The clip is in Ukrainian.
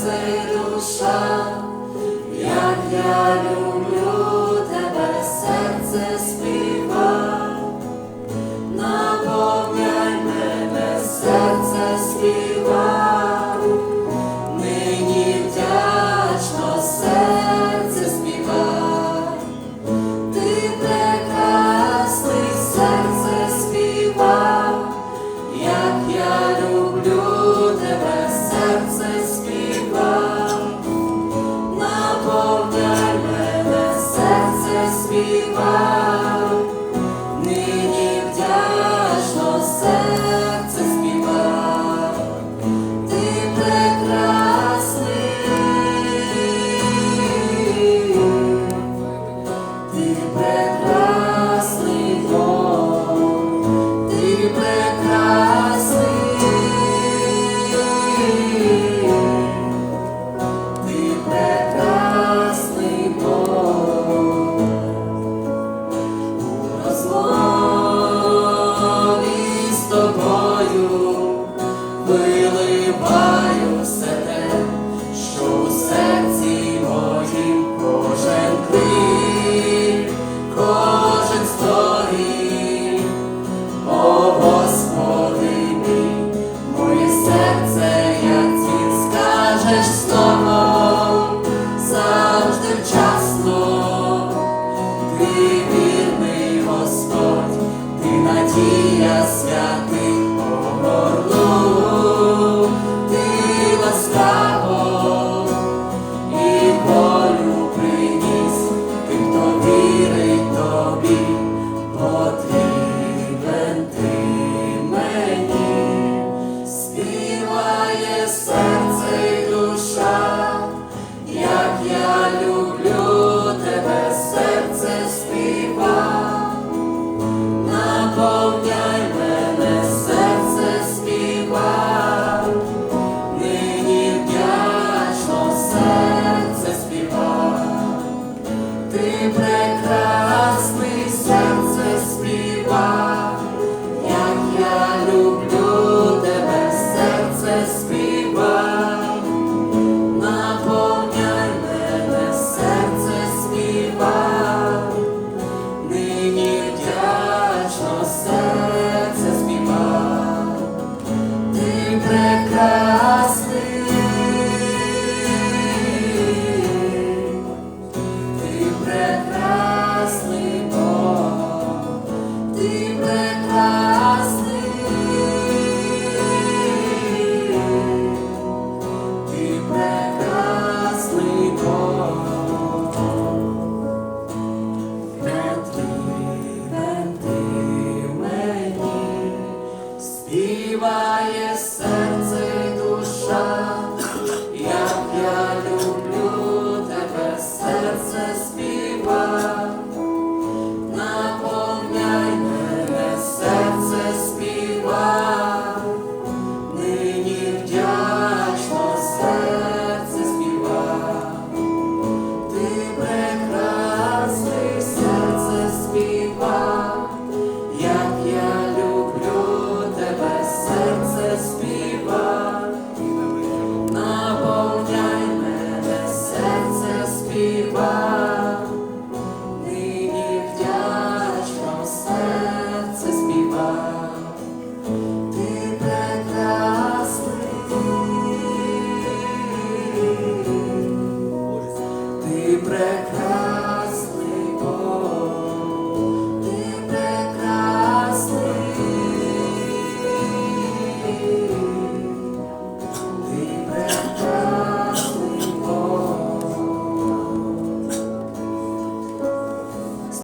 серце і душа, як я люблю. світа. Ти ти мене. back.